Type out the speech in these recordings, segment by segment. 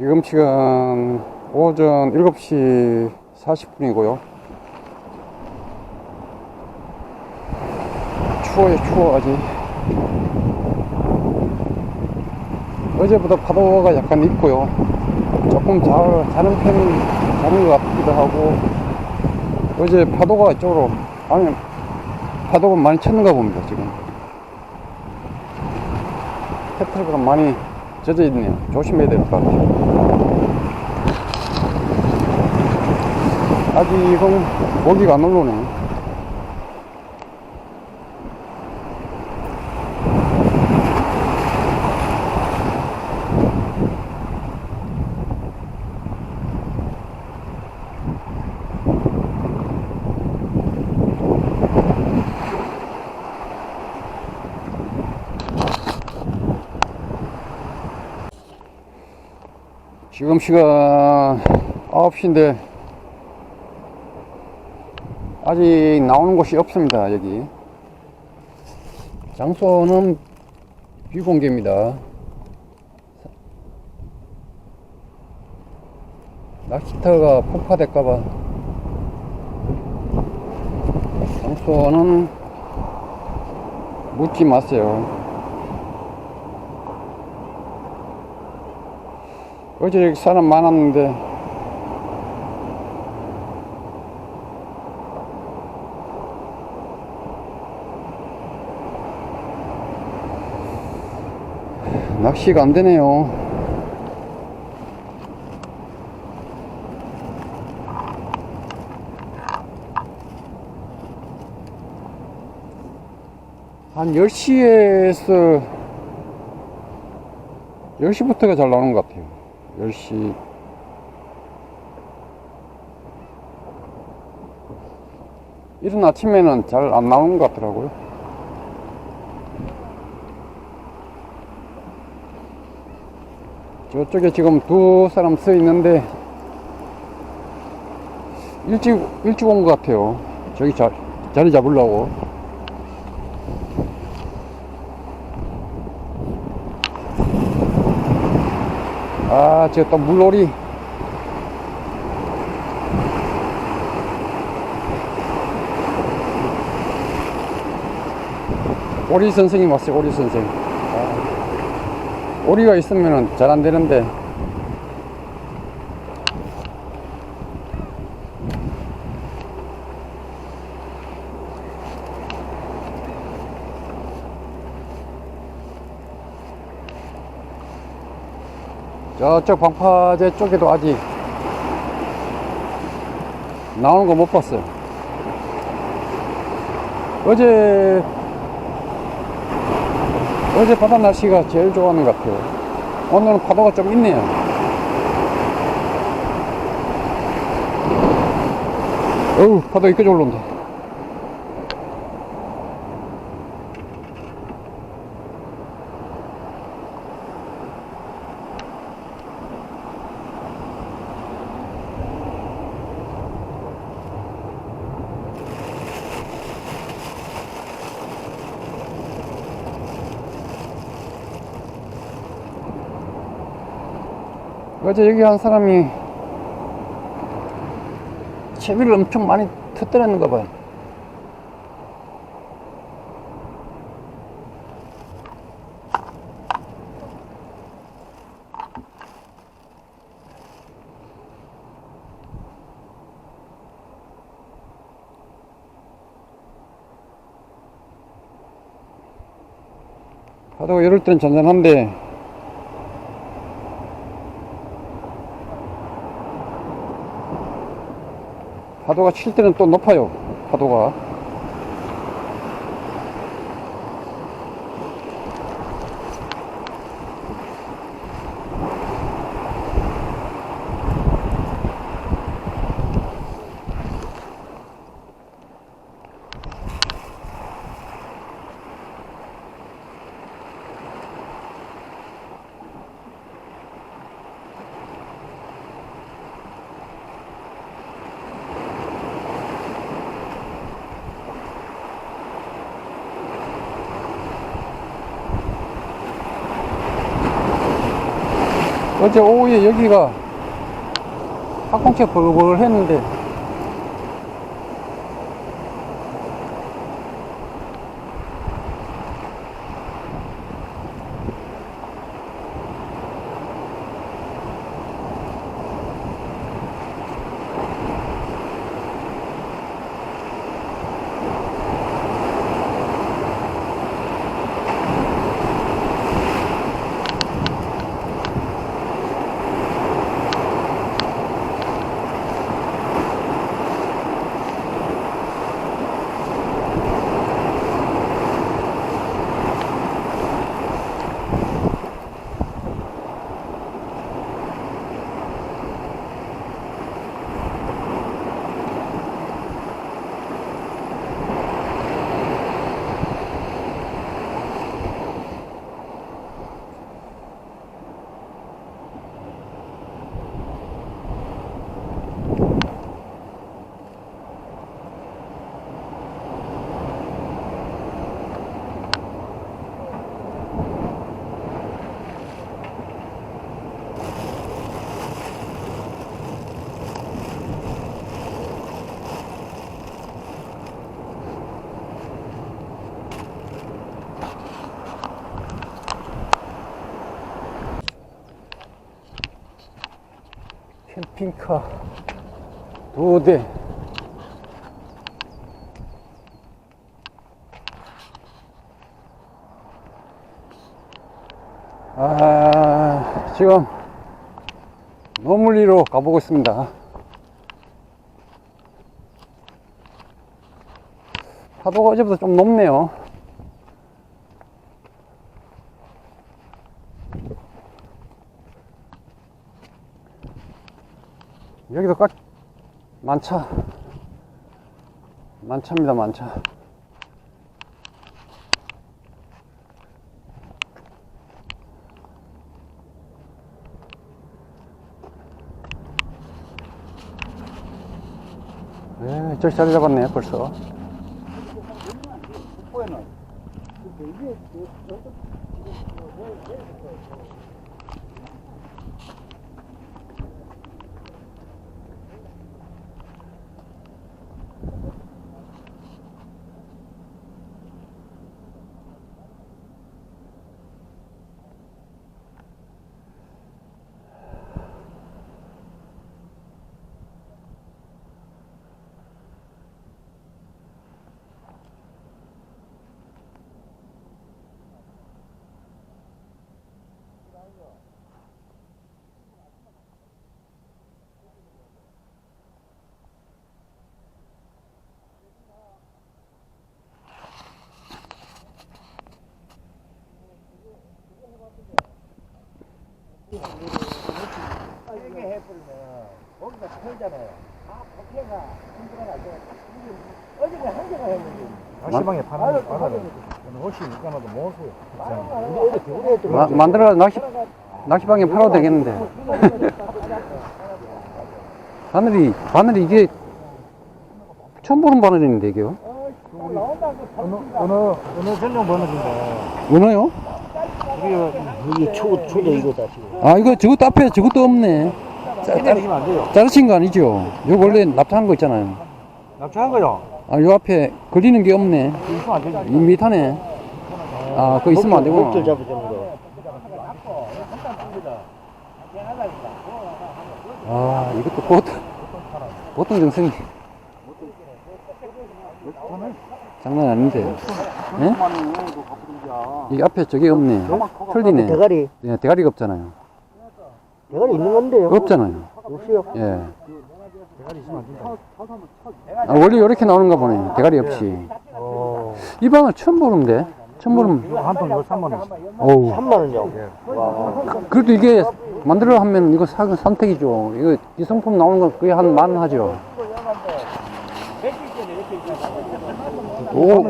지금 시간 오전 7시 40분이고요. 추워요, 추워, 아직. 어제보다 파도가 약간 있고요. 조금 자, 자는 편이 자는 것 같기도 하고, 어제 파도가 이쪽으로, 아니, 파도가 많이 쳤는가 봅니다, 지금. 페트로가 많이 젖어 있네요. 조심해야 될 것 같아요. 아직은 모기가 안 올라오네. 지금 시간 9시인데 아직 나오는 곳이 없습니다 여기. 장소는 비공개입니다. 낚시터가 폭파될까봐. 장소는 묻지 마세요. 어제 여기 사람 많았는데 낚시가 안 되네요. 한 10시에서 10시부터가 잘 나오는 것 같아요. 10시. 이른 아침에는 잘 안 나오는 것 같더라고요. 저쪽에 지금 두 사람 서 있는데 일찍 일찍 온 것 같아요. 저기 자, 자리 잡으려고. 아, 저 또 물놀이. 오리 선생님 왔어요, 오리 선생. 아, 오리가 있으면 잘 안 되는데. 저쪽 방파제 쪽에도 아직 나오는 거 못 봤어요. 어제 어제 바다 날씨가 제일 좋아하는 것 같아요. 오늘은 파도가 좀 있네요. 어우, 파도 이까지 올라온다. 어제 여기 한 사람이 채비를 엄청 많이 터뜨렸는가 봐요. 파도가 이럴 땐 잔잔한데 파도가 칠 때는 또 높아요. 파도가. 어제 오후에 여기가 학공채 버글버글 했는데 캠핑카 두 대. 아, 지금 노물리로 가보고 있습니다. 파도가 어제보다 좀 높네요. 여기도 꽉 만차 만차입니다 만차 네, 저기 자리 잡았네 벌써 세게 해버리면 거기가 털잖아요. 아, 복해가 힘들어가지고 어제가 한 개가 했는데. 낚시방에 파는 바다는 훨씬 했던 마, 만들어 낚시 낚시방에 팔아도 되겠는데. 바늘이 바늘이 이게 처음 보는 바늘인데 이게요? 어느 어느 어느 전용 번호인데. 은어요? 이게 초, 초도 이거다, 지금. 아 이거 저것도 앞에 저것도 없네 안 돼요. 자르신 거 아니죠? 이거 원래 납작한 거 있잖아요 납치한 거요. 아 요 앞에 걸리는 게 없네 그 있으면 안 되지. 이 밑하네 아 그거 있으면 안 되구나 목줄 정도. 아 이것도 보통 보통 정성이 장난 아닌데 예? 이 앞에 저게 없네 틀리네 대가리, 예, 대가리가 없잖아요 대가리 있는 건데요. 없잖아요 없어요. 예. 대가리 있으면 안 된다. 아, 원래 이렇게 나오는가 보네 대가리 없이 어, 이 방을 처음 보는데 처음 보는 이거 한통 13만 원. 어우 3만원요. 예. 와. 그래도 이게 만들어 하면 이거 사, 선택이죠 이거 기성품 나오는 건 거의 한 만 하죠 오?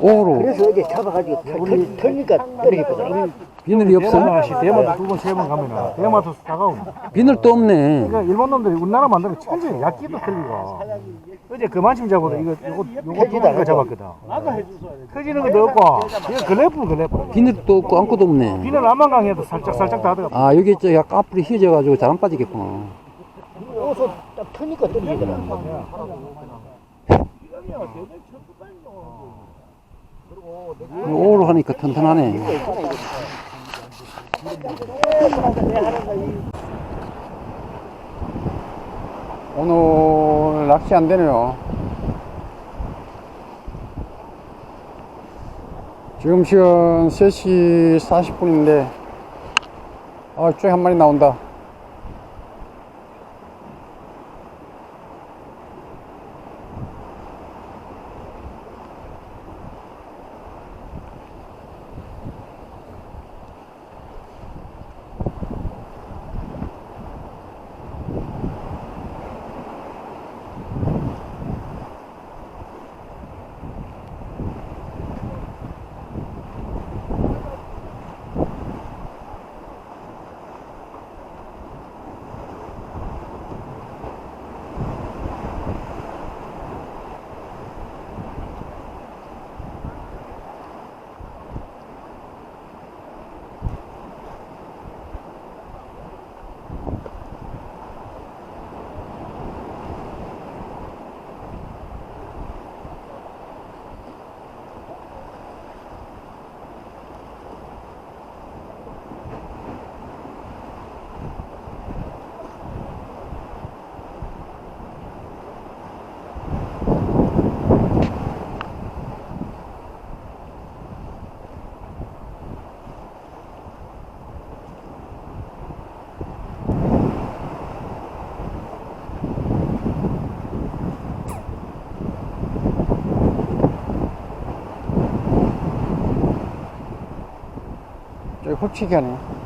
오로 그래서 어제 잡아가지고 털, 털, 털니까 떨어졌거든요. 비늘이 없어? 대마시 대마 두번 세 번 가면은 대마도 싸가고. 비늘도 없네. 그러니까 일본 놈들이 우리나라 만들면 천천히 약기도 틀리고. 어제 그만큼 잡아도 이거 요거 요거 두개 잡았거든. 터지는 것도 없고 이거 글래프 글래프. 비늘도 없고 아무것도 없네. 비늘 안만 강해도 살짝 살짝 다 들어. 아 여기 저 약간 앞으로 휘어져가지고 잘 안 빠지겠구나. 여기서 딱 트니까 떨어지더라. 오로 하니까 튼튼하네. 오늘 낚시 안 되네요. 지금 시간 3시 40분인데, 아, 저기 한 마리 나온다. 저기 홀치기 하네.